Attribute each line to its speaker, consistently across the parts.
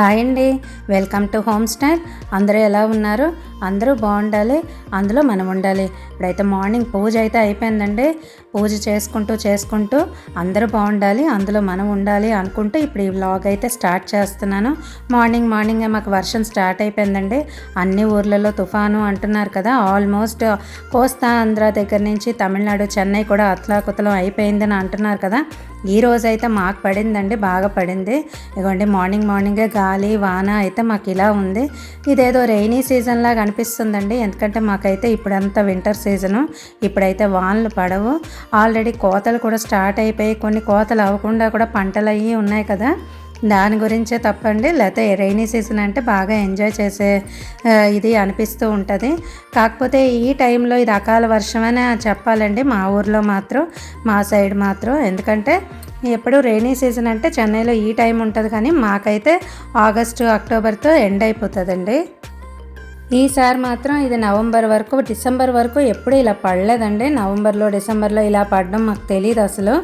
Speaker 1: Hi అండి. Welcome to home style. అందరూ ఎలా ఉన్నారు? అందరూ బాగుండాలి. అందులో మనం ఉండాలి. ఇప్పుడైతే మార్నింగ్ పూజ అయితే అయిపోయిందండి. పూజ చేసుకుంటూ చేసుకుంటూ అందరూ బాగుండాలి. అందులో మనం ఉండాలి అనుకుంటూ ఇప్పుడు ఈ వ్లాగ్ అయితే స్టార్ట్ చేస్తున్నాను. మార్నింగ్ మార్నింగ్ మాకు వర్షం స్టార్ట్ అయిపోయిందండి. అన్ని ఊర్లలో తుఫాను అంటున్నారు కదా. ఆల్మోస్ట్ కోస్తా ఆంధ్ర దగ్గర నుంచి తమిళనాడు చెన్నై కూడా అతలాకుతలం అయిపోయిందని అంటున్నారు కదా. ఈ రోజు అయితే మాకు పడిందండి బాగా పడింది. ఇదిగోండి మార్నింగ్ మార్నింగే గాలి వాన అయితే మాకు ఇలా ఉంది. ఇదేదో రెయినీ సీజన్ లాగా అనిపిస్తుందండి. ఎందుకంటే మాకైతే ఇప్పుడంతా వింటర్ సీజను ఇప్పుడైతే వానలు పడవు. ఆల్రెడీ కోతలు కూడా స్టార్ట్ అయిపోయి కొన్ని కోతలు అవ్వకుండా కూడా పంటలు అయ్యి ఉన్నాయి కదా. దాని గురించే తప్పండి. లేకపోతే రైనీ సీజన్ అంటే బాగా ఎంజాయ్ చేసే ఇది అనిపిస్తూ ఉంటుంది. కాకపోతే ఈ టైంలో ఇది అకాల వర్షమనే చెప్పాలండి. మా ఊర్లో మాత్రం మా సైడ్ మాత్రం. ఎందుకంటే ఎప్పుడు రైనీ సీజన్ అంటే చెన్నైలో ఈ టైం ఉంటుంది కానీ మాకైతే ఆగస్టు అక్టోబర్తో ఎండ్ అయిపోతుందండి. ఈసారి మాత్రం ఇది నవంబర్ వరకు డిసెంబర్ వరకు ఎప్పుడు ఇలా పడలేదండి. నవంబర్లో డిసెంబర్లో ఇలా పడడం మాకు తెలియదు అసలు.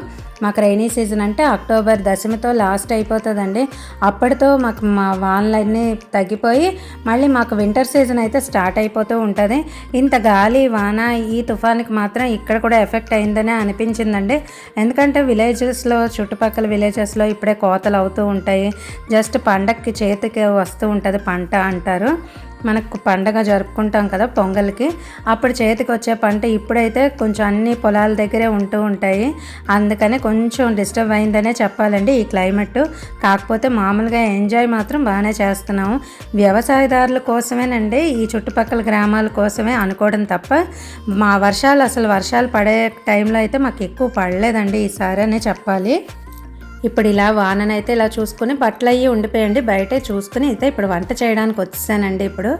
Speaker 1: మాకు రైనీ సీజన్ అంటే అక్టోబర్ దశమితో లాస్ట్ అయిపోతుందండి. అప్పటితో మాకు మా వానలన్నీ తగ్గిపోయి మళ్ళీ మాకు వింటర్ సీజన్ అయితే స్టార్ట్ అయిపోతూ ఉంటుంది. ఇంత గాలి వాన ఈ తుఫాన్కి మాత్రం ఇక్కడ కూడా ఎఫెక్ట్ అయిందనే అనిపించిందండి. ఎందుకంటే విలేజెస్లో చుట్టుపక్కల విలేజెస్లో ఇప్పుడే కోతలు అవుతూ ఉంటాయి. జస్ట్ పండక్కి చేతికి వస్తూ ఉంటుంది పంట అంటారు. మనకు పండగ జరుపుకుంటాం కదా పొంగల్కి. అప్పుడు చేతికి వచ్చే పంట ఇప్పుడైతే కొంచెం అన్ని పొలాల దగ్గరే ఉంటూ ఉంటాయి. అందుకని కొంచెం డిస్టర్బ్ అయిందనే చెప్పాలండి ఈ క్లైమేట్. కాకపోతే మామూలుగా ఎంజాయ్ మాత్రం బాగానే చేస్తున్నాము వ్యవసాయదారుల కోసమేనండి ఈ చుట్టుపక్కల గ్రామాల కోసమే అనుకోవడం తప్ప మా వర్షాలు అసలు వర్షాలు పడే టైంలో అయితే మాకు ఎక్కువ పడలేదండి ఈసారి అనే చెప్పాలి. ఇప్పుడు ఇలా వాననైతే ఇలా చూసుకుని బట్టలు అయ్యి ఉండిపోయండి. బయటే చూసుకుని అయితే ఇప్పుడు వంట చేయడానికి వచ్చేసానండి ఇప్పుడు.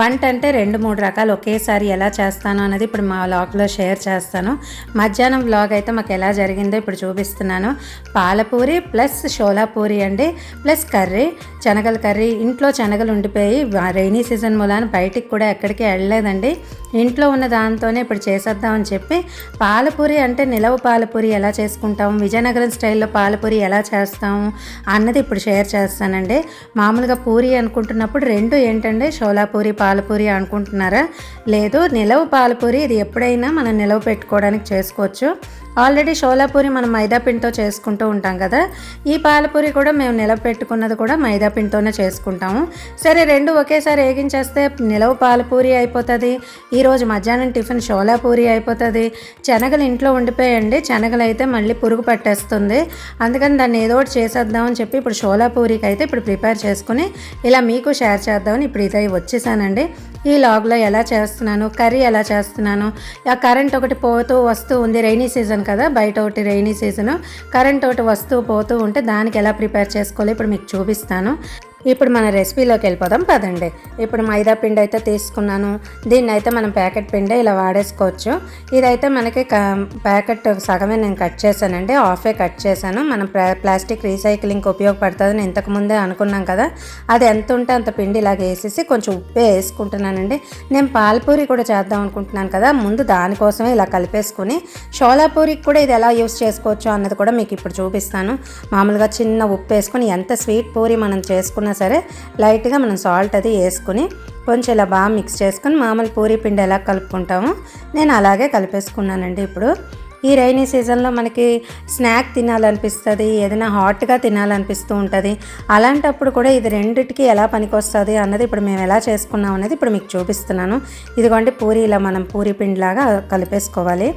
Speaker 1: వంట అంటే రెండు మూడు రకాలు ఒకేసారి ఎలా చేస్తాను అనేది ఇప్పుడు మా వ్లాగ్లో షేర్ చేస్తాను. మధ్యాహ్నం వ్లాగ్ అయితే మాకు ఎలా జరిగిందో ఇప్పుడు చూపిస్తున్నాను. పాలపూరి ప్లస్ షోలాపూరి అండి ప్లస్ కర్రీ శనగల కర్రీ. ఇంట్లో శనగలు ఉండిపోయి రైనీ సీజన్ మూలాన బయటికి కూడా ఎక్కడికి వెళ్ళలేదండి. ఇంట్లో ఉన్న దాంతోనే ఇప్పుడు చేసేద్దామని చెప్పి పాలపూరి అంటే నిలవ పాలపూరి ఎలా చేసుకుంటాము విజయనగరం స్టైల్లో పాలపూరి ఎలా చేస్తాము అన్నది ఇప్పుడు షేర్ చేస్తానండి. మామూలుగా పూరి అనుకుంటున్నప్పుడు రెండు ఏంటంటే షోలాపూరి పాలపూరి అనుకుంటున్నారా? లేదు నిలవ పాలపూరి ఇది ఎప్పుడైనా మనం నిలవ పెట్టుకోవడానికి చేసుకోవచ్చు. ఆల్రెడీ షోలాపూరి మనం మైదాపిండితో చేసుకుంటూ ఉంటాం కదా. ఈ పాలపూరి కూడా మేము నిలవ పెట్టుకున్నది కూడా మైదాపిండితోనే చేసుకుంటాము. సరే రెండు ఒకేసారి వేగించేస్తే నిలవ పాలపూరి అయిపోతుంది. ఈరోజు మధ్యాహ్నం టిఫిన్ షోలాపూరి అయిపోతుంది. శనగలు ఇంట్లో ఉండిపోయండి. శనగలు అయితే మళ్ళీ పురుగు పట్టేస్తుంది. అందుకని దాన్ని ఏదో ఒకటి చేసేద్దామని చెప్పి ఇప్పుడు షోలాపూరికి అయితే ఇప్పుడు ప్రిపేర్ చేసుకుని ఇలా మీకు షేర్ చేద్దామని ఇప్పుడు ఇదే వచ్చేసానండి. ఈ లాగ్లో ఎలా చేస్తున్నాను కర్రీ ఎలా చేస్తున్నాను ఆ కరెంట్ ఒకటి పోతూ వస్తూ ఉంది రైనీ సీజన్ కదా బయట ఒకటి రైనీ సీజన్ కరెంట్ ఒకటి వస్తూ పోతూ ఉంటే దానికి ఎలా ప్రిపేర్ చేసుకోవాలి ఇప్పుడు మీకు చూపిస్తాను. ఇప్పుడు మన రెసిపీలోకి వెళ్ళిపోదాం పదండి. ఇప్పుడు మైదా పిండి అయితే తీసుకున్నాను. దీన్ని అయితే మనం ప్యాకెట్ పిండి ఇలా వాడేసుకోవచ్చు. ఇదైతే మనకి క- ప్యాకెట్ సగమే నేను కట్ చేశానండి. హాఫే కట్ చేశాను. మనం ప్లాస్టిక్ రీసైక్లింగ్కి ఉపయోగపడుతుందని ఇంతకు ముందే అనుకున్నాం కదా. అది ఎంత ఉంటే అంత పిండి ఇలాగ వేసేసి కొంచెం ఉప్పే వేసుకుంటున్నానండి. నేను పాలపూరి కూడా చేద్దాం అనుకుంటున్నాను కదా. ముందు దానికోసమే ఇలా కలిపేసుకుని షోలాపూరికి కూడా ఇది ఎలా యూస్ చేసుకోవచ్చు అన్నది కూడా మీకు ఇప్పుడు చూపిస్తాను. మామూలుగా చిన్న ఉప్పు వేసుకొని ఎంత స్వీట్ పూరి మనం చేసుకున్న సరే లైట్గా మనం సాల్ట్ అది వేసుకుని కొంచెం ఇలా బాగా మిక్స్ చేసుకుని మామూలు పూరి పిండి ఎలా కలుపుకుంటామో. నేను అలాగే కలిపేసుకున్నానండి ఇప్పుడు. ఈ రైనీ సీజన్లో మనకి స్నాక్ తినాలనిపిస్తుంది ఏదైనా హాట్గా తినాలనిపిస్తూ ఉంటుంది. అలాంటప్పుడు కూడా ఇది రెండిటికి ఎలా పనికొస్తుంది అన్నది ఇప్పుడు మేము ఎలా చేసుకున్నాం అనేది ఇప్పుడు మీకు చూపిస్తున్నాను. ఇదిగోండి పూరి ఇలా మనం పూరి పిండిలాగా కలిపేసుకోవాలి.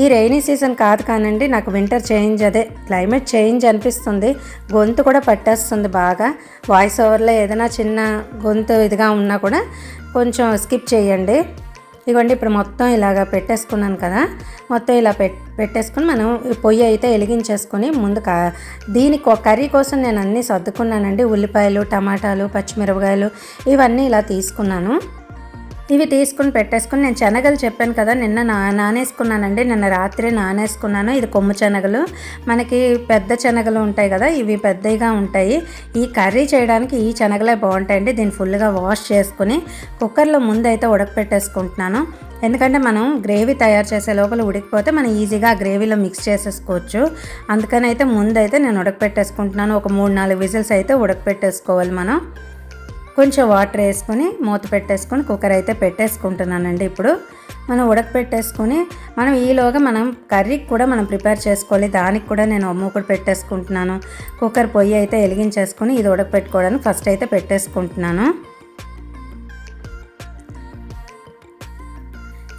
Speaker 1: ఈ రైనీ సీజన్ కాదు కానండి నాకు వింటర్ చేంజ్ అదే. క్లైమేట్ చేంజ్ అనిపిస్తుంది. గొంతు కూడా పట్టేస్తుంది బాగా. వాయిస్ ఓవర్లో ఏదైనా చిన్న గొంతు ఇదిగా ఉన్నా కూడా కొంచెం స్కిప్ చేయండి. ఇదిగోండి ఇప్పుడు మొత్తం ఇలాగ పెట్టేసుకున్నాను కదా. మొత్తం ఇలా పెట్ పెట్టేసుకుని మనం పొయ్యి అయితే వెలిగించేసుకొని ముందు కా దీనికి కర్రీ కోసం నేను అన్నీ సర్దుకున్నానండి. ఉల్లిపాయలు టమాటాలు పచ్చిమిరపకాయలు ఇవన్నీ ఇలా తీసుకున్నాను. ఇవి తీసుకుని పెట్టేసుకుని నేను శనగలు చెప్పాను కదా నిన్న నా నానేసుకున్నానండి. నిన్న రాత్రి నానేసుకున్నాను. ఇది కొమ్ము శనగలు. మనకి పెద్ద శనగలు ఉంటాయి కదా ఇవి పెద్దగా ఉంటాయి. ఈ కర్రీ చేయడానికి ఈ శనగలే బాగుంటాయండి. దీన్ని ఫుల్గా వాష్ చేసుకుని కుక్కర్లో ముందైతే ఉడకపెట్టేసుకుంటున్నాను. ఎందుకంటే మనం గ్రేవీ తయారు చేసే లోపల ఉడికిపోతే మనం ఈజీగా ఆ గ్రేవీలో మిక్స్ చేసేసుకోవచ్చు. అందుకని అయితే ముందైతే నేను ఉడకపెట్టేసుకుంటున్నాను. ఒక మూడు నాలుగు విజిల్స్ అయితే ఉడకపెట్టేసుకోవాలి మనం. కొంచెం వాటర్ వేసుకొని మూత పెట్టేసుకొని కుక్కర్ అయితే పెట్టేసుకుంటున్నానండి ఇప్పుడు. మనం ఉడకపెట్టేసుకొని మనం ఈలోగా మనం కర్రీకి కూడా మనం ప్రిపేర్ చేసుకోవాలి. దానికి కూడా నేను మూకుడు పెట్టేసుకుంటున్నాను. కుక్కర్ పొయ్యి అయితే వెలిగించేసుకొని ఇది ఉడకపెట్టుకోవడానికి ఫస్ట్ అయితే పెట్టేసుకుంటున్నాను.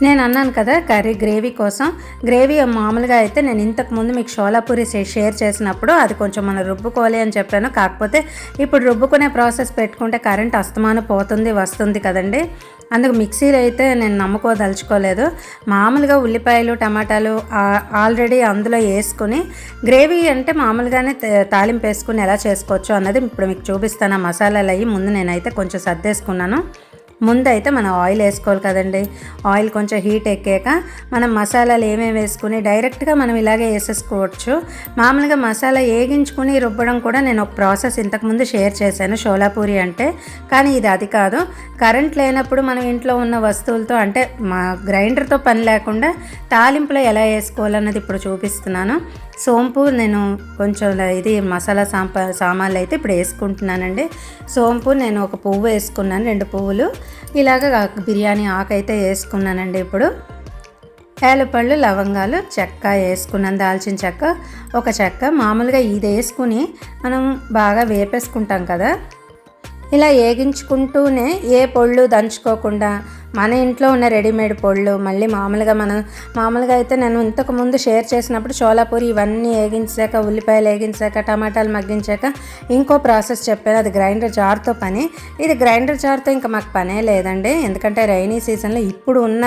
Speaker 1: నేను అన్నాను కదా కర్రీ గ్రేవీ కోసం. గ్రేవీ మామూలుగా అయితే నేను ఇంతకుముందు మీకు షోలాపూరి షేర్ చేసినప్పుడు అది కొంచెం మనం రుబ్బుకోవాలి అని చెప్పాను. కాకపోతే ఇప్పుడు రుబ్బుకునే ప్రాసెస్ పెట్టుకుంటే కరెంట్ అస్తమానం పోతుంది వస్తుంది కదండి. అందుకు మిక్సీలో అయితే నేను నమ్ముకోదలుచుకోలేదు. మామూలుగా ఉల్లిపాయలు టమాటాలు ఆల్రెడీ అందులో వేసుకుని గ్రేవీ అంటే మామూలుగానే తాలింపు వేసుకుని ఎలా చేసుకోవచ్చు అన్నది ఇప్పుడు మీకు చూపిస్తాను. ఆ మసాలాలు అయ్యి ముందు నేనైతే కొంచెం సర్దేసుకున్నాను. ముందైతే మనం ఆయిల్ వేసుకోవాలి కదండి. ఆయిల్ కొంచెం హీట్ ఎక్కాక మనం మసాలాలు ఏమేమి వేసుకుని డైరెక్ట్గా మనం ఇలాగే వేసేసుకోవచ్చు. మామూలుగా మసాలా వేగించుకుని రుబ్బడం కూడా నేను ఒక ప్రాసెస్ ఇంతకుముందు షేర్ చేశాను షోలాపూరి అంటే. కానీ ఇది అది కాదు. కరెంట్ లేనప్పుడు మనం ఇంట్లో ఉన్న వస్తువులతో అంటే మా గ్రైండర్తో పని లేకుండా తాలింపులో ఎలా వేసుకోవాలన్నది ఇప్పుడు చూపిస్తున్నాను. సోంపు నేను కొంచెం ఇది మసాలా సాంప సామాన్లు అయితే ఇప్పుడు వేసుకుంటున్నానండి. సోంపు నేను ఒక పువ్వు వేసుకున్నాను రెండు పువ్వులు. ఇలాగ బిర్యానీ ఆకు అయితే వేసుకున్నానండి ఇప్పుడు. ఏలపళ్ళు లవంగాలు చెక్క వేసుకున్నాను దాల్చిన చెక్క ఒక చెక్క. మామూలుగా ఇది వేసుకుని మనం బాగా వేపేసుకుంటాం కదా. ఇలా వేగించుకుంటూనే ఏ పొళ్ళు దంచుకోకుండా మన ఇంట్లో ఉన్న రెడీమేడ్ పొళ్ళు మళ్ళీ మామూలుగా మనం మామూలుగా అయితే నేను ఇంతకు ముందు షేర్ చేసినప్పుడు చోలాపూరి ఇవన్నీ వేగించాక ఉల్లిపాయలు వేగించాక టమాటాలు మగ్గించాక ఇంకో ప్రాసెస్ చెప్పాను అది గ్రైండర్ జార్తో పని. ఇది గ్రైండర్ జార్తో ఇంకా మాకు పనే లేదండి. ఎందుకంటే రైనీ సీజన్లో ఇప్పుడు ఉన్న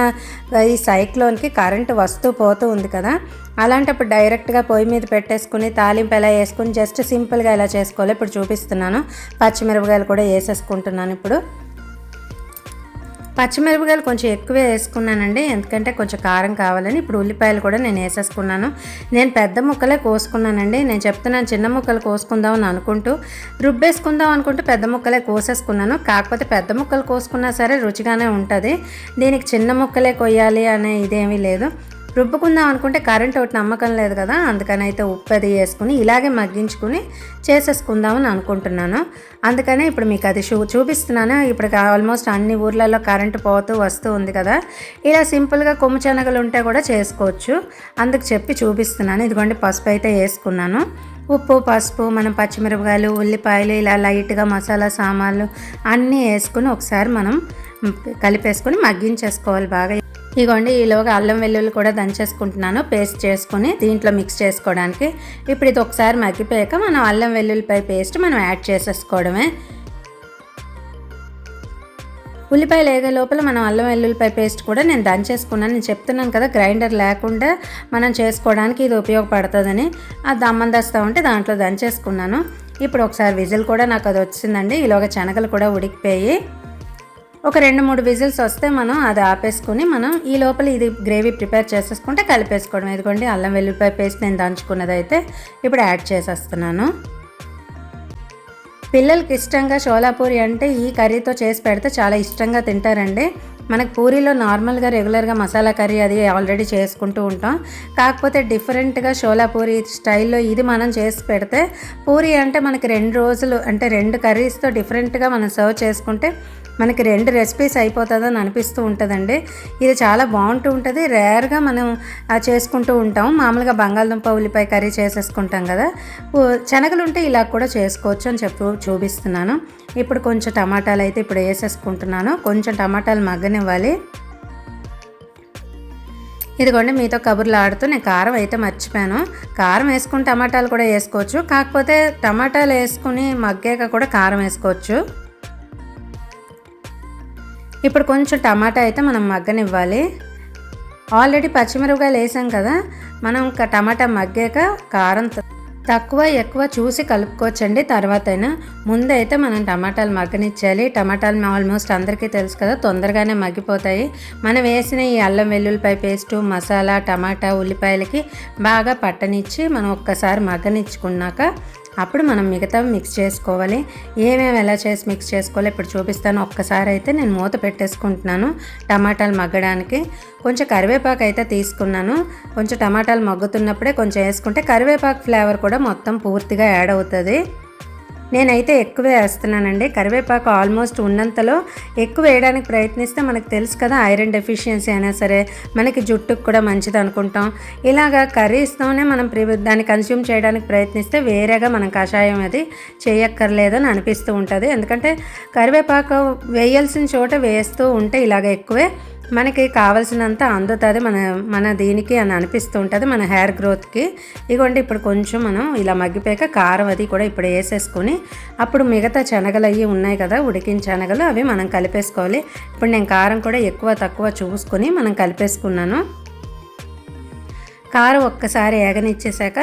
Speaker 1: ఈ సైక్లోన్కి కరెంటు వస్తూ పోతూ ఉంది కదా. అలాంటప్పుడు డైరెక్ట్గా పొయ్యి మీద పెట్టేసుకుని తాలింపు ఎలా వేసుకుని జస్ట్ సింపుల్గా ఎలా చేసుకోవాలి ఇప్పుడు చూపిస్తున్నాను. పచ్చిమిరపకాయలు కూడా వేసేసుకుంటున్నాను ఇప్పుడు. పచ్చిమిరపకాయలు కొంచెం ఎక్కువే వేసుకున్నానండి. ఎందుకంటే కొంచెం కారం కావాలని ఇప్పుడు ఉల్లిపాయలు కూడా నేను వేసేసుకున్నాను. నేను పెద్ద ముక్కలే కోసుకున్నానండి. నేను చెప్తున్నాను చిన్న ముక్కలు కోసుకుందాం అని అనుకుంటూ రుబ్బేసుకుందాం అనుకుంటూ పెద్ద ముక్కలే కోసేసుకున్నాను. కాకపోతే పెద్ద ముక్కలు కోసుకున్నా సరే రుచిగానే ఉంటుంది. దీనికి చిన్న ముక్కలే కొయ్యాలి అనే ఇదేమీ లేదు. రుబ్బుకుందాం అనుకుంటే కరెంట్ ఒకటి నమ్మకం లేదు కదా అందుకని అయితే ఉప్పు అది వేసుకుని ఇలాగే మగ్గించుకుని చేసేసుకుందామని అనుకుంటున్నాను. అందుకనే ఇప్పుడు మీకు అది చూ చూపిస్తున్నాను. ఇప్పుడు ఆల్మోస్ట్ అన్ని ఊర్లలో కరెంటు పోతూ వస్తూ ఉంది కదా. ఇలా సింపుల్గా కొమ్ము శనగలు ఉంటే కూడా చేసుకోవచ్చు. అందుకు చెప్పి చూపిస్తున్నాను. ఇదిగోండి పసుపు అయితే వేసుకున్నాను. ఉప్పు పసుపు మనం పచ్చిమిరపకాయలు ఉల్లిపాయలు ఇలా లైట్గా మసాలా సామాన్లు అన్నీ వేసుకుని ఒకసారి మనం కలిపేసుకొని మగ్గించేసుకోవాలి బాగా. ఇదిగోండి ఈలోగా అల్లం వెల్లుల్లి కూడా దంచేసుకుంటున్నాను. పేస్ట్ చేసుకుని దీంట్లో మిక్స్ చేసుకోవడానికి. ఇప్పుడు ఇది ఒకసారి మగ్గిపోయాక మనం అల్లం వెల్లుల్లిపై పేస్ట్ మనం యాడ్ చేసేసుకోవడమే. ఉల్లిపాయలు వేగే లోపల మనం అల్లం వెల్లుల్లిపాయ పేస్ట్ కూడా నేను దంచేసుకున్నాను. నేను చెప్తున్నాను కదా గ్రైండర్ లేకుండా మనం చేసుకోవడానికి ఇది ఉపయోగపడుతుందని. ఆ దమ్మందస్తా ఉంటే దాంట్లో దంచేసుకున్నాను. ఇప్పుడు ఒకసారి విజిల్ కూడా నాకు అది వచ్చిందండి. ఈలోగా శనగలు కూడా ఉడికిపోయి ఒక రెండు మూడు విజిల్స్ వస్తే మనం అది ఆపేసుకుని మనం ఈ లోపల ఇది గ్రేవీ ప్రిపేర్ చేసేసుకుంటే కలిపేసుకోవడం. ఇదిగోండి అల్లం వెల్లుల్లిపాయ పేస్ట్ నేను దంచుకున్నది అయితే ఇప్పుడు యాడ్ చేసేస్తున్నాను. పిల్లలకి ఇష్టంగా షోలాపూరి అంటే ఈ కర్రీతో చేసి పెడితే చాలా ఇష్టంగా తింటారండి. మనకు పూరీలో నార్మల్గా రెగ్యులర్గా మసాలా కర్రీ అది ఆల్రెడీ చేసుకుంటూ ఉంటాం. కాకపోతే డిఫరెంట్గా షోలా పూరి స్టైల్లో ఇది మనం చేసి పెడితే పూరి అంటే మనకి రెండు రోజులు అంటే రెండు కర్రీస్తో డిఫరెంట్గా మనం సర్వ్ చేసుకుంటే మనకి రెండు రెసిపీస్ అయిపోతుందని అనిపిస్తూ ఉంటుందండి. ఇది చాలా బాగుంటూ ఉంటుంది. రేర్గా మనం చేసుకుంటూ ఉంటాం. మామూలుగా బంగాళదుంప ఉల్లిపాయ కర్రీ చేసేసుకుంటాం కదా. శనగలు ఉంటే ఇలా కూడా చేసుకోవచ్చు అని చెప్పు చూపిస్తున్నాను. ఇప్పుడు కొంచెం టమాటాలు అయితే ఇప్పుడు వేసేసుకుంటున్నాను. కొంచెం టమాటాలు మగ్గనివ్వాలి. ఇదిగోండి మీతో కబుర్లు ఆడుతూ నేను కారం అయితే మర్చిపోయాను. కారం వేసుకుని టమాటాలు కూడా వేసుకోవచ్చు. కాకపోతే టమాటాలు వేసుకుని మగ్గాక కూడా కారం వేసుకోవచ్చు. ఇప్పుడు కొంచెం టమాటా అయితే మనం మగ్గనివ్వాలి. ఆల్రెడీ పచ్చిమిరపకాయలు వేసాం కదా మనం టమాటా మగ్గాక కారంతో తక్కువ ఎక్కువ చూసి కలుపుకోవచ్చండి. తర్వాతైనా ముందైతే మనం టమాటాలు మగ్గనిచ్చేయాలి. టమాటాలు ఆల్మోస్ట్ అందరికీ తెలుసు కదా తొందరగానే మగ్గిపోతాయి. మనం వేసిన ఈ అల్లం వెల్లుల్లిపాయ పేస్టు మసాలా టమాటా ఉల్లిపాయలకి బాగా పట్టనిచ్చి మనం ఒక్కసారి మగ్గనిచ్చుకున్నాక అప్పుడు మనం మిగతా మిక్స్ చేసుకోవాలి. ఏమేమి ఎలా చేసి మిక్స్ చేసుకోవాలి ఇప్పుడు చూపిస్తాను. ఒక్కసారి అయితే నేను మూత పెట్టేసుకుంటున్నాను టమాటాలు మగ్గడానికి. కొంచెం కరివేపాకు అయితే తీసుకున్నాను. కొంచెం టమాటాలు మగ్గుతున్నప్పుడే కొంచెం వేసుకుంటే కరివేపాకు ఫ్లేవర్ కూడా మొత్తం పూర్తిగా యాడ్ అవుతుంది. నేనైతే ఎక్కువే వేస్తున్నానండి. కరివేపాకు ఆల్మోస్ట్ ఉన్నంతలో ఎక్కువ వేయడానికి ప్రయత్నిస్తే మనకు తెలుసు కదా ఐరన్ డెఫిషియన్సీ అయినా సరే మనకి జుట్టుకు కూడా మంచిది అనుకుంటాం. ఇలాగా కర్రీస్తోనే మనం ప్రి దాన్ని కన్స్యూమ్ చేయడానికి ప్రయత్నిస్తే వేరేగా మనం కషాయం అది చేయక్కర్లేదని అనిపిస్తూ ఉంటుంది. ఎందుకంటే కరివేపాకు వేయాల్సిన చోట వేస్తూ ఉంటే ఇలాగ ఎక్కువే మనకి కావలసినంత అందుతుంది మన మన దీనికి అని అనిపిస్తూ ఉంటుంది మన హెయిర్ గ్రోత్కి ఇదిగోండి ఇప్పుడు కొంచెం మనం ఇలా మగ్గిపోయాక కారం అది కూడా ఇప్పుడు వేసేసుకొని అప్పుడు మిగతా శనగలు అవి ఉన్నాయి కదా ఉడికిన శనగలు అవి మనం కలిపేసుకోవాలి. ఇప్పుడు నేను కారం కూడా ఎక్కువ తక్కువ చూసుకొని మనం కలిపేసుకున్నాను. కారం ఒక్కసారి ఏగనిచ్చేసాక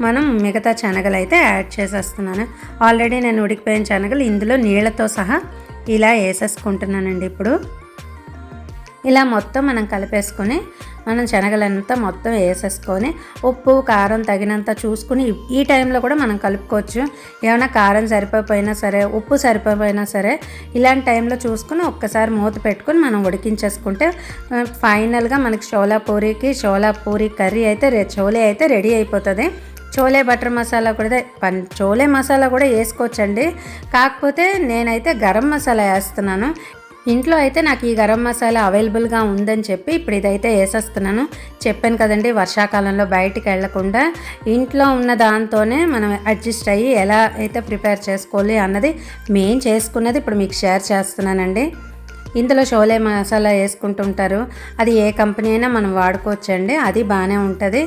Speaker 1: మనం మిగతా శనగలు అయితే యాడ్ చేసేస్తున్నాను. ఆల్రెడీ నేను ఉడికిపోయిన శనగలు ఇందులో నీళ్ళతో సహా ఇలా వేసేసుకుంటున్నానండి ఇప్పుడు. ఇలా మొత్తం మనం కలిపేసుకొని మనం శనగలంతా మొత్తం వేసేసుకొని ఉప్పు కారం తగినంత చూసుకుని ఈ టైంలో కూడా మనం కలుపుకోవచ్చు. ఏమైనా కారం సరిపోయినా సరే ఉప్పు సరిపోయినా సరే ఇలాంటి టైంలో చూసుకుని ఒక్కసారి మూత పెట్టుకొని మనం ఉడికించేసుకుంటే ఫైనల్గా మనకి షోలా పూరికి షోలా పూరి కర్రీ అయితే చోలే అయితే రెడీ అయిపోతుంది. చోలే బటర్ మసాలా కూడా పన్ చోలే మసాలా కూడా వేసుకోవచ్చండి. కాకపోతే నేనైతే గరం మసాలా వేస్తున్నాను. ఇంట్లో అయితే నాకు ఈ గరం మసాలా అవైలబుల్గా ఉందని చెప్పి ఇప్పుడు ఇదైతే వేసేస్తున్నాను. చెప్పాను కదండి వర్షాకాలంలో బయటికి వెళ్ళకుండా ఇంట్లో ఉన్న దాంతోనే మనం అడ్జస్ట్ అయ్యి ఎలా అయితే ప్రిపేర్ చేసుకోవాలి అన్నది మెయిన్ చేసుకున్నది ఇప్పుడు మీకు షేర్ చేస్తున్నానండి. ఇందులో షోలే మసాలా వేసుకుంటుంటారు. అది ఏ కంపెనీ అయినా మనం వాడుకోవచ్చండి. అది బాగానే ఉంటుంది.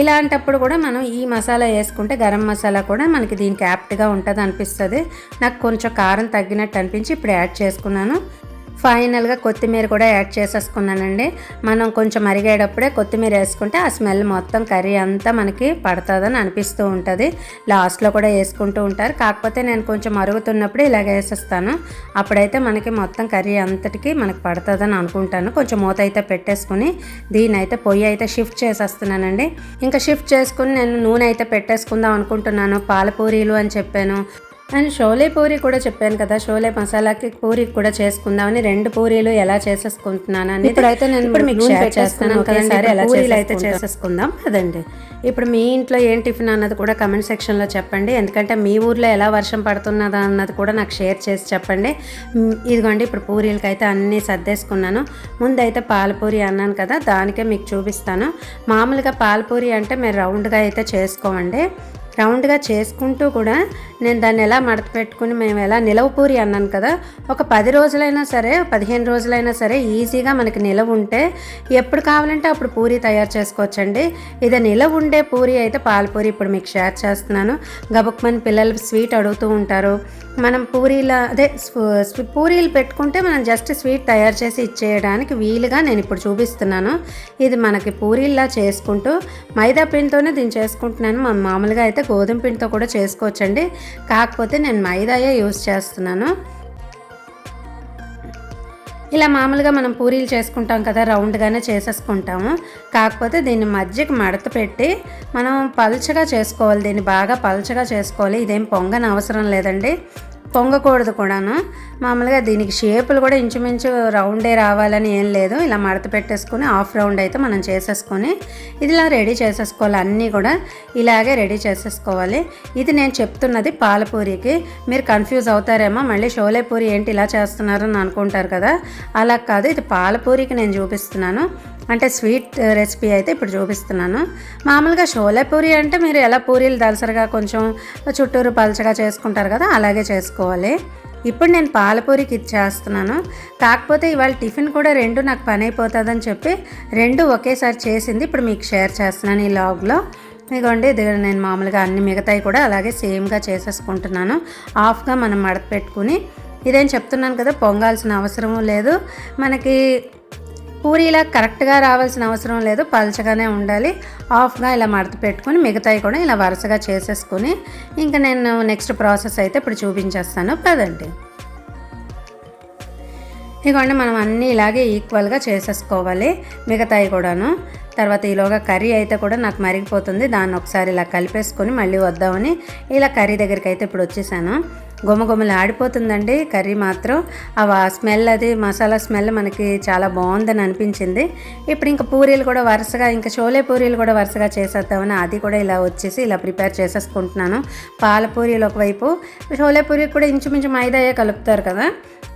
Speaker 1: ఇలాంటప్పుడు కూడా మనం ఈ మసాలా వేసుకుంటే గరం మసాలా కూడా మనకి దీనికి యాప్ట్గా ఉంటుంది అనిపిస్తుంది నాకు కొంచెం కారం తగ్గినట్టు అనిపించి ఇప్పుడు యాడ్ చేసుకున్నాను. ఫైనల్గా కొత్తిమీర కూడా యాడ్ చేసేసుకున్నానండి. మనం కొంచెం మరిగేటప్పుడే కొత్తిమీర వేసుకుంటే ఆ స్మెల్ మొత్తం కర్రీ అంతా మనకి పడుతుందని అనిపిస్తూ ఉంటుంది. లాస్ట్లో కూడా వేసుకుంటూ ఉంటారు. కాకపోతే నేను కొంచెం మరుగుతున్నప్పుడు ఇలాగ వేసేస్తాను. అప్పుడైతే మనకి మొత్తం కర్రీ అంతటికి మనకి పడుతుందని అనుకుంటాను. కొంచెం మూత అయితే పెట్టేసుకుని దీని అయితే పొయ్యి అయితే షిఫ్ట్ చేసేస్తున్నానండి. ఇంకా షిఫ్ట్ చేసుకుని నేను నూనె అయితే పెట్టేసుకుందాం అనుకుంటున్నాను. పాలపూరీలు అని చెప్పాను. అండ్ షోలే పూరి కూడా చెప్పాను కదా షోలే మసాలాకి పూరి కూడా చేసుకుందామని రెండు పూరీలు ఎలా చేసేసుకుంటున్నాను అని ఇప్పుడైతే నేను ఇప్పుడు మీకు షేర్ చేస్తాను. ఒకసారి ఎలా పూరీలు అయితే చేసేసుకుందాం కదండి ఇప్పుడు మీ ఇంట్లో ఏం టిఫిన్ అన్నది కూడా కమెంట్ సెక్షన్లో చెప్పండి. ఎందుకంటే మీ ఊర్లో ఎలా వర్షం పడుతున్నదా అన్నది కూడా నాకు షేర్ చేసి చెప్పండి. ఇదిగోండి ఇప్పుడు పూరీలకి అయితే అన్నీ సర్దేసుకున్నాను. ముందైతే పాలపూరి అన్నాను కదా దానికే మీకు చూపిస్తాను. మామూలుగా పాలపూరి అంటే మీరు రౌండ్గా అయితే చేసుకోమండి రౌండ్గా చేసుకుంటూ కూడా నేను దాన్ని ఎలా మడత పెట్టుకుని మేము ఎలా నిలవ పూరి అన్నాను కదా ఒక పది రోజులైనా సరే పదిహేను రోజులైనా సరే ఈజీగా మనకి నిలవ ఉంటే ఎప్పుడు కావాలంటే అప్పుడు పూరి తయారు చేసుకోవచ్చండి. ఇది నిలవ ఉండే పూరి అయితే పాలపూరి ఇప్పుడు మీకు షేర్ చేస్తున్నాను. గబుక్మని పిల్లలు స్వీట్ అడుగుతూ ఉంటారు. మనం పూరీల అదే పూరీలు పెట్టుకుంటే మనం జస్ట్ స్వీట్ తయారు చేసి ఇచ్చేయడానికి వీలుగా నేను ఇప్పుడు చూపిస్తున్నాను. ఇది మనకి పూరీలా చేసుకుంటూ మైదా పిండితోనే దీన్ని చేసుకుంటున్నాను. మామూలుగా అయితే గోధుమ పిండితో కూడా చేసుకోవచ్చండి. కాకపోతే నేను మైదాయే యూస్ చేస్తున్నాను. ఇలా మామూలుగా మనం పూరీలు చేసుకుంటాం కదా రౌండ్గానే చేసేసుకుంటాము. కాకపోతే దీన్ని మధ్యకి మడత పెట్టి మనం పల్చగా చేసుకోవాలి దీన్ని బాగా పల్చగా చేసుకోవాలి. ఇదేం పొంగని అవసరం లేదండి. పొంగకూడదు కూడాను. మామూలుగా దీనికి షేపులు కూడా ఇంచుమించు రౌండే రావాలని ఏం లేదు. ఇలా మడత పెట్టేసుకొని హాఫ్ రౌండ్ అయితే మనం చేసేసుకొని ఇది ఇలా రెడీ చేసేసుకోవాలి. అన్నీ కూడా ఇలాగే రెడీ చేసేసుకోవాలి. ఇది నేను చెప్తున్నది పాలపూరికి. మీరు కన్ఫ్యూజ్ అవుతారేమో మళ్ళీ షోలే పూరి ఏంటి ఇలా చేస్తున్నారని అనుకుంటారు కదా. అలా కాదు ఇది పాలపూరికి నేను చూపిస్తున్నాను. అంటే స్వీట్ రెసిపీ అయితే ఇప్పుడు చూపిస్తున్నాను. మామూలుగా షోలే పూరి అంటే మీరు ఎలా పూరీలు దలసరిగా కొంచెం చుట్టూరు పలచగా చేసుకుంటారు కదా అలాగే చేసుకోవాలి. ఇప్పుడు నేను పాలపూరికి ఇచ్చేస్తున్నాను కాకపోతే ఇవాళ టిఫిన్ కూడా రెండు నాకు పని అయిపోతుందని చెప్పి రెండు ఒకేసారి చేసింది. ఇప్పుడు మీకు షేర్ చేస్తున్నాను ఈ లాగ్లో. ఇదిగోండి ఇది నేను మామూలుగా అన్ని మిగతాయి కూడా అలాగే సేమ్గా చేసేసుకుంటున్నాను. ఆఫ్గా మనం మడత పెట్టుకుని ఇదేం చెప్తున్నాను కదా పొంగాల్సిన అవసరము లేదు. మనకి పూరీలా కరెక్ట్గా రావాల్సిన అవసరం లేదు పల్చగానే ఉండాలి. ఆఫ్గా ఇలా మడత పెట్టుకొని మిగతాయి కూడా ఇలా వరుసగా చేసేసుకొని ఇంకా నేను నెక్స్ట్ ప్రాసెస్ అయితే ఇప్పుడు చూపించేస్తాను. పదండి. ఇదిగోండి మనం అన్నీ ఇలాగే ఈక్వల్గా చేసేసుకోవాలి మిగతాయి కూడాను. తర్వాత ఈలోగా కర్రీ అయితే కూడా నాకు మరిగిపోతుంది. దాన్ని ఒకసారి ఇలా కలిపేసుకొని మళ్ళీ వద్దామని ఇలా కర్రీ దగ్గరికి అయితే ఇప్పుడు వచ్చేసాను. గుమగుమలు ఆడిపోతుందండి కర్రీ మాత్రం. ఆ స్మెల్ అది మసాలా స్మెల్ మనకి చాలా బాగుందని అనిపించింది. ఇప్పుడు ఇంకా పూరీలు కూడా వరుసగా ఇంకా షోలే పూరీలు కూడా వరుసగా చేసేద్దామని అది కూడా ఇలా వచ్చేసి ఇలా ప్రిపేర్ చేసేసుకుంటున్నాను. పాల పూరీలు ఒకవైపు షోలే పూరి కూడా ఇంచుమించు మైదాయే కలుపుతారు కదా.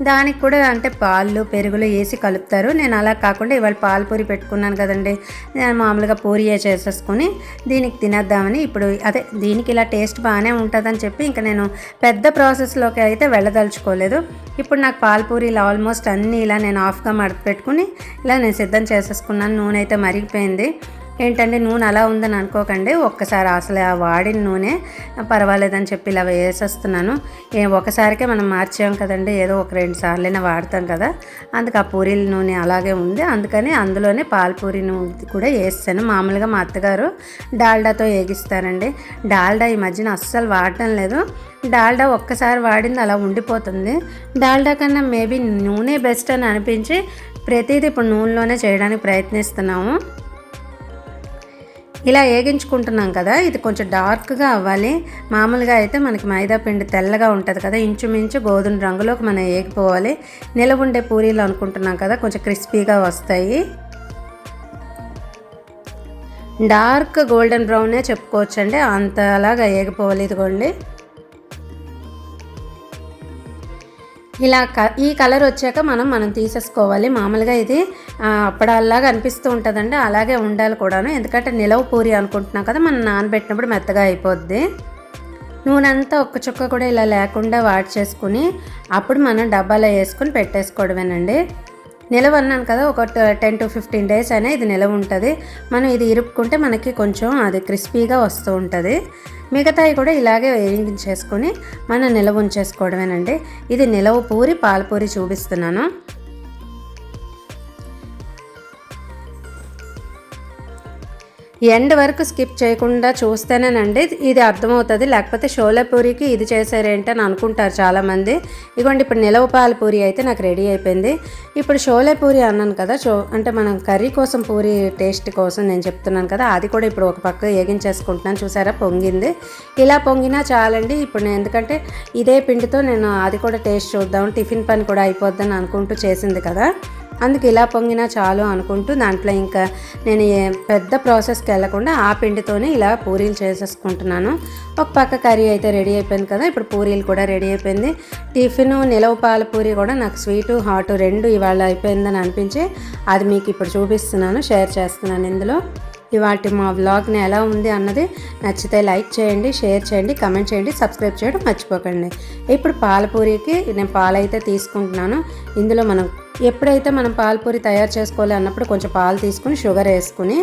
Speaker 1: దానికి కూడా అంటే పాలు పెరుగులు వేసి కలుపుతారు. నేను అలా కాకుండా ఇవాళ పాలపూరి పెట్టుకున్నాను కదండి. నేను మామూలుగా పూరియే చేసేసుకొని దీనికి తినేద్దామని ఇప్పుడు అదే దీనికి ఇలా టేస్ట్ బాగానే ఉంటుందని చెప్పి ఇంకా నేను పెద్ద ప్రాసెస్లోకి అయితే వెళ్ళదలుచుకోలేదు. ఇప్పుడు నాకు పాల్పూరీలు ఆల్మోస్ట్ అన్నీ ఇలా నేను ఆఫ్గా మడకపెట్టుకుని ఇలా నేను సిద్ధం చేసేసుకున్నాను. నూనె అయితే మరిగిపోయింది. ఏంటంటే నూనె అలా ఉందని అనుకోకండి. ఒక్కసారి అసలు ఆ వాడిన నూనె పర్వాలేదని చెప్పి ఇలా వేసేస్తున్నాను. ఏ ఒకసారికే మనం మార్చాం కదండి. ఏదో ఒక రెండు సార్లైనా వాడతాం కదా. అందుకు ఆ పూరీల నూనె అలాగే ఉంది. అందుకని అందులోనే పాలపూరి నూనె కూడా వేస్తాను. మామూలుగా మా అత్తగారు డాల్డాతో వేగిస్తారండి డాల్డా ఈ మధ్యన అస్సలు వాడటం లేదు. డాల్డా ఒక్కసారి వాడింది అలా ఉండిపోతుంది. డాల్డా కన్నా మేబీ నూనె బెస్ట్ అని అనిపించి ప్రతిదీ ఇప్పుడు నూనెలోనే చేయడానికి ప్రయత్నిస్తున్నాము. ఇలా వేగించుకుంటున్నాం కదా ఇది కొంచెం డార్క్గా అవ్వాలి. మామూలుగా అయితే మనకి మైదా పిండి తెల్లగా ఉంటుంది కదా ఇంచుమించు గోధుమ రంగులోకి మనం వేగిపోవాలి నిలవ ఉండే పూరీలు అనుకుంటున్నాం కదా కొంచెం క్రిస్పీగా వస్తాయి. డార్క్ గోల్డెన్ బ్రౌనే చెప్పుకోవచ్చండి అంతలాగా వేగిపోవాలి ఇదిగోండి. ఇలా క ఈ కలర్ వచ్చాక మనం మనం తీసేసుకోవాలి. మామూలుగా ఇది అప్పడాల్లాగా అనిపిస్తూ ఉంటుందండి. అలాగే ఉండాలి కూడాను. ఎందుకంటే నిలవ పూరి అనుకుంటున్నాం కదా మనం నానబెట్టినప్పుడు మెత్తగా అయిపోద్ది. నూనె అంతా ఒక్క చుక్క కూడా ఇలా లేకుండా వాడి చేసుకుని అప్పుడు మనం డబ్బాలో వేసుకొని పెట్టేసుకోవడమేనండి. నిలవ అన్నాను కదా ఒక టెన్ టు ఫిఫ్టీన్ డేస్ అయినా ఇది నిలవ ఉంటుంది. మనం ఇది ఇరుపుకుంటే మనకి కొంచెం అది క్రిస్పీగా వస్తూ ఉంటుంది. మిగతాయి కూడా ఇలాగే వేయించేసుకొని మనం నిలవ ఉంచేసుకోవడమేనండి ఇది నిలవ పూరి పాలపూరి చూపిస్తున్నాను. ఎండ్ వరకు స్కిప్ చేయకుండా చూస్తేనేనండి ఇది అర్థమవుతుంది. లేకపోతే షోలే పూరికి ఇది చేశారేంటి అని అనుకుంటారు చాలామంది. ఇదిగోండి ఇప్పుడు నిలవ పాల పూరి అయితే నాకు రెడీ అయిపోయింది. ఇప్పుడు షోలే పూరి అన్నాను కదా షో అంటే మనం కర్రీ కోసం పూరి టేస్ట్ కోసం నేను చెప్తున్నాను కదా అది కూడా ఇప్పుడు ఒక పక్క వేగించేసుకుంటున్నాను చూసారా పొంగింది. ఇలా పొంగినా చాలండి. ఇప్పుడు నేను ఎందుకంటే ఇదే పిండితో నేను అది కూడా టేస్ట్ చూద్దాం టిఫిన్ పని కూడా అయిపోద్దని అనుకుంటూ చేసింది కదా. అందుకు ఇలా పొంగినా చాలు అనుకుంటూ దాంట్లో ఇంకా నేను పెద్ద ప్రాసెస్కి వెళ్ళకుండా ఆ పిండితోనే ఇలా పూరీలు చేసేసుకుంటున్నాను. ఒక పక్క కర్రీ అయితే రెడీ అయిపోయింది కదా ఇప్పుడు పూరీలు కూడా రెడీ అయిపోయింది. టిఫిన్ నిలవ పాలపూరి కూడా నాకు స్వీటు హాట్ రెండు ఇవాళ అయిపోయిందని అనిపించి అది మీకు ఇప్పుడు చూపిస్తున్నాను షేర్ చేస్తున్నాను ఇందులో. ఇవాటి మా వ్లాగ్ని ఎలా ఉంది అన్నది నచ్చితే లైక్ చేయండి షేర్ చేయండి కమెంట్ చేయండి సబ్స్క్రైబ్ చేయడం మర్చిపోకండి. ఇప్పుడు పాలపూరికి నేను పాలైతే తీసుకుంటున్నాను. ఇందులో మనం ఎప్పుడైతే మనం పాలపూరి తయారు చేసుకోవాలి అన్నప్పుడు కొంచెం పాలు తీసుకుని షుగర్ వేసుకుని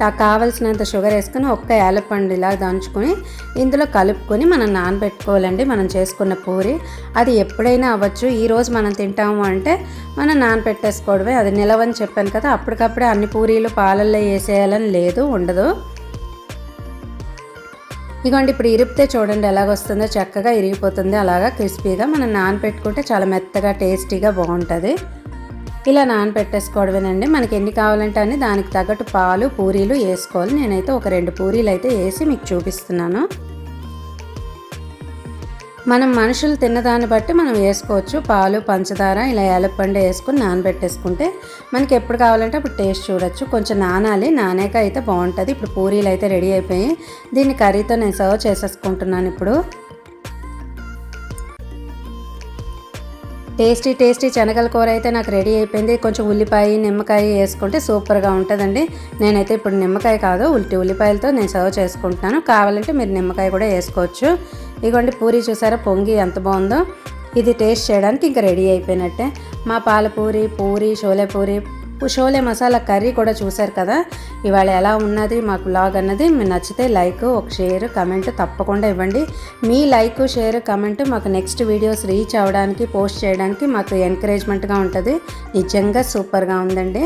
Speaker 1: కావలసినంత షుగర్ వేసుకుని ఒక్క యాలపండు ఇలా దంచుకొని ఇందులో కలుపుకొని మనం నానబెట్టుకోవాలండి. మనం చేసుకున్న పూరి అది ఎప్పుడైనా అవ్వచ్చు. ఈరోజు మనం తింటాము అంటే మనం నానబెట్టేసుకోవడమే. అది నిలవని చెప్పాను కదా అప్పటికప్పుడే అన్ని పూరీలు పాలల్లో వేసేయాలని లేదు ఉండదు. ఇదిగోండి ఇప్పుడు ఇరిపితే చూడండి ఎలాగొస్తుందో చక్కగా ఇరిగిపోతుంది. అలాగా క్రిస్పీగా మనం నానబెట్టుకుంటే చాలా మెత్తగా టేస్టీగా బాగుంటుంది. ఇలా నానబెట్టేసుకోవడమేనండి మనకి ఎన్ని కావాలంటే అని దానికి తగ్గట్టు పాలు పూరీలు వేసుకోవాలి. నేనైతే ఒక రెండు పూరీలు అయితే వేసి మీకు చూపిస్తున్నాను. మనం మనుషులు తిన్నదాన్ని బట్టి మనం వేసుకోవచ్చు. పాలు పంచదార ఇలా ఏలపండు వేసుకుని నానబెట్టేసుకుంటే మనకి ఎప్పుడు కావాలంటే అప్పుడు టేస్ట్ చూడొచ్చు. కొంచెం నానాలి. నానాక అయితే బాగుంటుంది. ఇప్పుడు పూరీలు అయితే రెడీ అయిపోయి దీన్ని కర్రీతో నేను సర్వ్ చేసేసుకుంటున్నాను ఇప్పుడు. టేస్టీ టేస్టీ శనగల కూర అయితే నాకు రెడీ అయిపోయింది. కొంచెం ఉల్లిపాయ నిమ్మకాయ వేసుకుంటే సూపర్గా ఉంటుందండి. నేనైతే ఇప్పుడు నిమ్మకాయ కాదు ఉల్టి ఉల్లిపాయలతో నేను సర్వ్ చేసుకుంటున్నాను. కావాలంటే మీరు నిమ్మకాయ కూడా వేసుకోవచ్చు. ఇదిగోండి పూరి చూసారా? పొంగి ఎంత బాగుందో. ఇది టేస్ట్ చేయడానికి ఇంకా రెడీ అయిపోయినట్టే. మా పాలపూరి పూరి షోలే పూరి షోలే మసాలా కర్రీ కూడా చూశారు కదా. ఇవాళ ఎలా ఉన్నది మాకు బ్లాగ్ అన్నది మీరు నచ్చితే లైక్ ఒక షేర్ కమెంట్ తప్పకుండా ఇవ్వండి. మీ లైక్ షేర్ కమెంట్ మాకు నెక్స్ట్ వీడియోస్ రీచ్ అవ్వడానికి పోస్ట్ చేయడానికి మాకు ఎంకరేజ్మెంట్గా ఉంటుంది. నిజంగా సూపర్గా ఉందండి.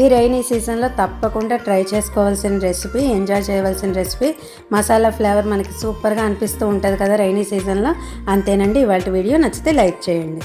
Speaker 1: ఈ రైనీ సీజన్లో తప్పకుండా ట్రై చేసుకోవాల్సిన రెసిపీ ఎంజాయ్ చేయవలసిన రెసిపీ మసాలా ఫ్లేవర్ మనకి సూపర్గా అనిపిస్తూ ఉంటుంది కదా రైనీ సీజన్లో అంతేనండి ఇవాళ వీడియో నచ్చితే లైక్ చేయండి.